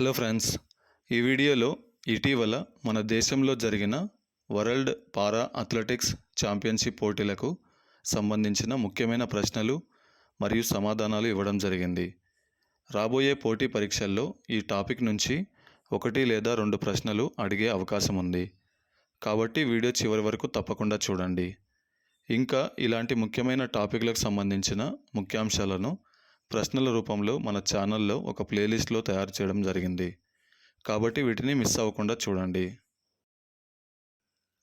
Hello friends ఈ వీడియోలో ఇటీవల మన దేశంలో జరిగిన వరల్డ్ పారా అథ్లెటిక్స్ ఛాంపియన్షిప్ పోటీలకు సంబంధించిన ముఖ్యమైన ప్రశ్నలు మరియు సమాధానాలు ఇవ్వడం జరిగింది. రాబోయే పోటీ పరీక్షల్లో ఈ టాపిక్ నుంచి ఒకటి లేదా రెండు ప్రశ్నలు అడిగే అవకాశం ఉంది. కాబట్టి వీడియో చివరి వరకు తప్పకుండా చూడండి. ఇంకా ఇలాంటి ముఖ్యమైన టాపిక్లకు సంబంధించిన ముఖ్యాంశాలను ప్రశ్నల రూపంలో మన ఛానల్లో ఒక ప్లేలిస్ట్లో తయారు చేయడం జరిగింది. కాబట్టి వీటిని మిస్ అవ్వకుండా చూడండి.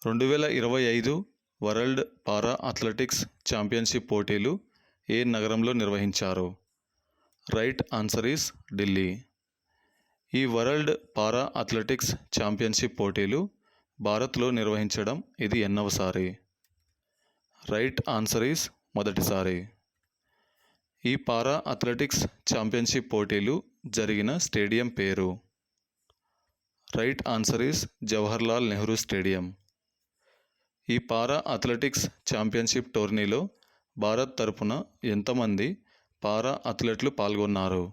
రెండు వేల ఇరవై ఐదు వరల్డ్ పారా అథ్లెటిక్స్ ఛాంపియన్షిప్ పోటీలు ఏ నగరంలో నిర్వహించారు? Right answer is Delhi. ఈ వరల్డ్ పారా అథ్లెటిక్స్ ఛాంపియన్షిప్ పోటీలు భారత్లో నిర్వహించడం ఇది ఎన్నవసారి రైట్ ఆన్సర్ ఈస్ మొదటిసారి. ఈ పారా అథ్లెటిక్స్ ఛాంపియన్షిప్ పోటీలు జరిగిన స్టేడియం పేరు. Right answer is Jawaharlal Nehru stadium. ఈ పారా అథ్లెటిక్స్ ఛాంపియన్షిప్ టోర్నీలో భారత్ తరపున ఎంతమంది పారా అథ్లెట్లు పాల్గొన్నారు?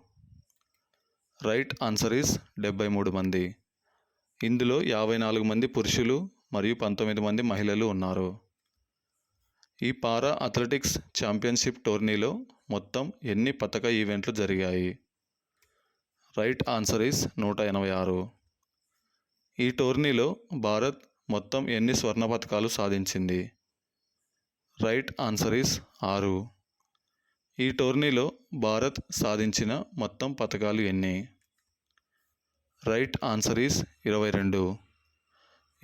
రైట్ ఆన్సర్ ఈస్ డెబ్బై మూడు మంది. ఇందులో యాభై నాలుగు మంది పురుషులు మరియు పంతొమ్మిది మంది మహిళలు ఉన్నారు. ఈ పారా అథ్లెటిక్స్ ఛాంపియన్షిప్ టోర్నీలో మొత్తం ఎన్ని పతక ఈవెంట్లు జరిగాయి? రైట్ ఆన్సర్ ఈస్ నూట ఎనభై ఆరు. ఈ టోర్నీలో భారత్ మొత్తం ఎన్ని స్వర్ణ పథకాలు సాధించింది? రైట్ ఆన్సర్ ఈస్ ఆరు. ఈ టోర్నీలో భారత్ సాధించిన మొత్తం పథకాలు ఎన్ని? రైట్ ఆన్సర్ ఈస్ ఇరవై రెండు.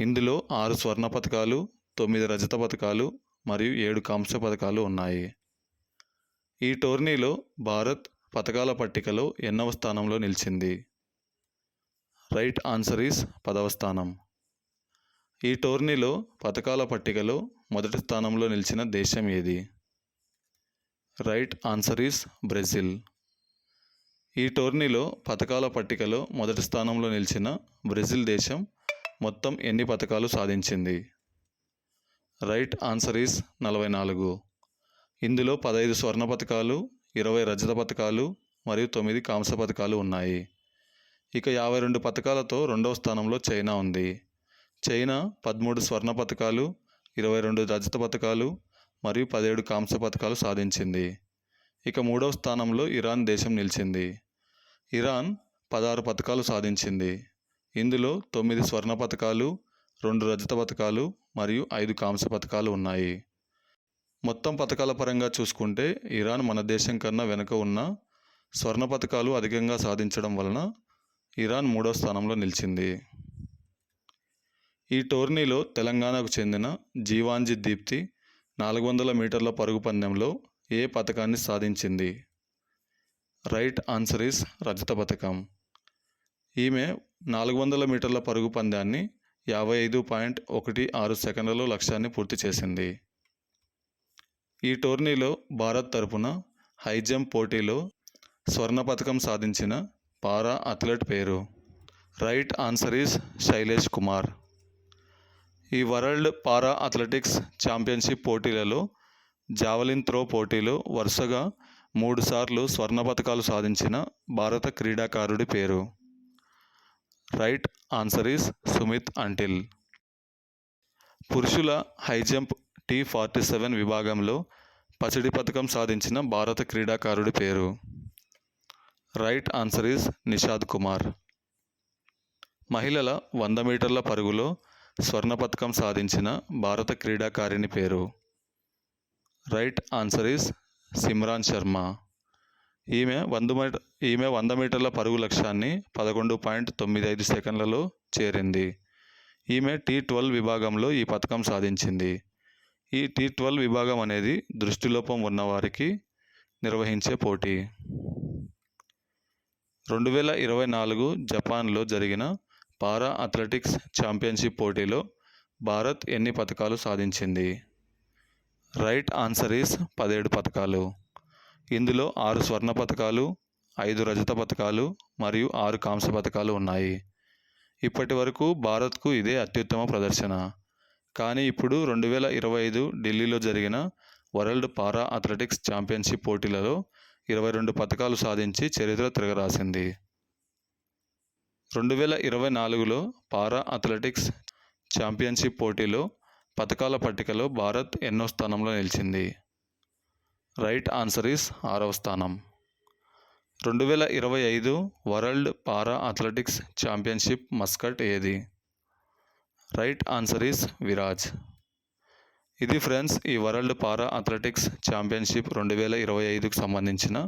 ఇందులో ఆరు స్వర్ణ పథకాలు తొమ్మిది రజత పథకాలు మరియు ఏడు కాంస్య పథకాలు ఉన్నాయి. ఈ టోర్నీలో భారత్ పథకాల పట్టికలో ఎన్నవ స్థానంలో నిలిచింది. రైట్ ఆన్సర్ ఈస్ పదవ స్థానం. ఈ టోర్నీలో పథకాల పట్టికలో మొదటి స్థానంలో నిలిచిన దేశం ఏది? Right answer is Brazil. ఈ టోర్నీలో పథకాల పట్టికలో మొదటి స్థానంలో నిలిచిన బ్రెజిల్ దేశం మొత్తం ఎన్ని పథకాలు సాధించింది? రైట్ ఆన్సర్ ఈస్ నలభై నాలుగు. ఇందులో పదహైదు స్వర్ణ పథకాలు ఇరవై రజత పథకాలు మరియు తొమ్మిది కాంస్య పథకాలు ఉన్నాయి. ఇక యాభై రెండు పథకాలతో రెండవ స్థానంలో చైనా ఉంది. చైనా పదమూడు స్వర్ణ పథకాలు ఇరవై రెండు రజత పథకాలు మరియు పదిహేడు కాంస్య పథకాలు సాధించింది. ఇక మూడవ స్థానంలో ఇరాన్ దేశం నిలిచింది. ఇరాన్ పదహారు పథకాలు సాధించింది. ఇందులో తొమ్మిది స్వర్ణ పథకాలు రెండు రజత పథకాలు మరియు ఐదు కాంస్య పథకాలు ఉన్నాయి. మొత్తం పథకాల పరంగా చూసుకుంటే ఇరాన్ మన దేశం కన్నా వెనుక ఉన్న స్వర్ణ పథకాలు అధికంగా సాధించడం వలన ఇరాన్ మూడో స్థానంలో నిలిచింది. ఈ టోర్నీలో తెలంగాణకు చెందిన జీవాంజి దీప్తి నాలుగు వందల మీటర్ల పరుగు పందెంలో ఏ పథకాన్ని సాధించింది? రైట్ ఆన్సర్ ఇస్ రజత పథకం. ఈమె నాలుగు వందల మీటర్ల పరుగు పందాన్ని యాభై ఐదు పాయింట్ ఒకటి ఆరు సెకండ్లలో లక్ష్యాన్ని పూర్తి చేసింది. ఈ టోర్నీలో భారత్ తరపున హై జంప్ పోటీలో స్వర్ణ పథకం సాధించిన పారా అథ్లెట్ పేరు. Right answer is Shailesh Kumar. ఈ వరల్డ్ పారా అథ్లెటిక్స్ ఛాంపియన్షిప్ పోటీలలో జావలిన్ త్రో పోటీలో వరుసగా మూడుసార్లు స్వర్ణ పథకాలు సాధించిన భారత క్రీడాకారుడి పేరు. Right answer is Sumit Antil. పురుషుల high jump T forty seven విభాగంలో పసిడి పథకం సాధించిన భారత క్రీడాకారుడి పేరు. Right answer is Nishad Kumar. మహిళల వంద మీటర్ల పరుగులో స్వర్ణ పథకం సాధించిన భారత క్రీడాకారిణి పేరు. Right answer is Simran Sharma. ఈమె వంద మీటర్ ఈమె వంద మీటర్ల పరుగు లక్ష్యాన్ని పదకొండు పాయింట్ తొమ్మిది ఐదు సెకండ్లలో చేరింది. ఈమె టీ ట్వెల్వ్ విభాగంలో ఈ పథకం సాధించింది. ఈ టీ ట్వెల్వ్ విభాగం అనేది దృష్టిలోపం ఉన్నవారికి నిర్వహించే పోటీ. రెండు వేల ఇరవై నాలుగు జపాన్లో జరిగిన పారా అథ్లెటిక్స్ ఛాంపియన్షిప్ పోటీలో భారత్ ఎన్ని పథకాలు సాధించింది? రైట్ ఆన్సర్ ఈస్ పదిహేడు పథకాలు ఇందులో ఆరు స్వర్ణ పథకాలు ఐదు రజత పథకాలు మరియు ఆరు కాంస్య పథకాలు ఉన్నాయి. ఇప్పటి వరకు భారత్కు ఇదే అత్యుత్తమ ప్రదర్శన. కానీ ఇప్పుడు రెండు వేల ఇరవై ఐదు ఢిల్లీలో జరిగిన వరల్డ్ పారా అథ్లెటిక్స్ ఛాంపియన్షిప్ పోటీలలో ఇరవై రెండు పథకాలు సాధించి చరిత్ర తిరగరాసింది. రెండు వేల ఇరవై నాలుగులో పారా అథ్లెటిక్స్ ఛాంపియన్షిప్ పోటీలో పథకాల పట్టికలో భారత్ ఎన్నో స్థానంలో నిలిచింది. రైట్ ఆన్సర్ ఇస్ ఆరవ స్థానం. రెండు వేల ఇరవై ఐదు world para athletics championship mascot ఏది? రైట్ ఆన్సర్ ఈస్ విరాజ్ ఇది ఫ్రెండ్స్ ఈ వరల్డ్ పారా అథ్లెటిక్స్ ఛాంపియన్షిప్ రెండు వేల ఇరవై ఐదుకు సంబంధించిన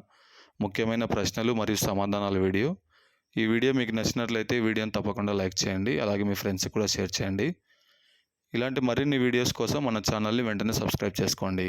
ముఖ్యమైన ప్రశ్నలు మరియు సమాధానాల వీడియో. ఈ వీడియో మీకు నచ్చినట్లయితే వీడియోని తప్పకుండా లైక్ చేయండి అలాగే మీ ఫ్రెండ్స్కి కూడా షేర్ చేయండి. ఇలాంటి మరిన్ని వీడియోస్ కోసం మన ఛానల్ని వెంటనే సబ్స్క్రైబ్ చేసుకోండి.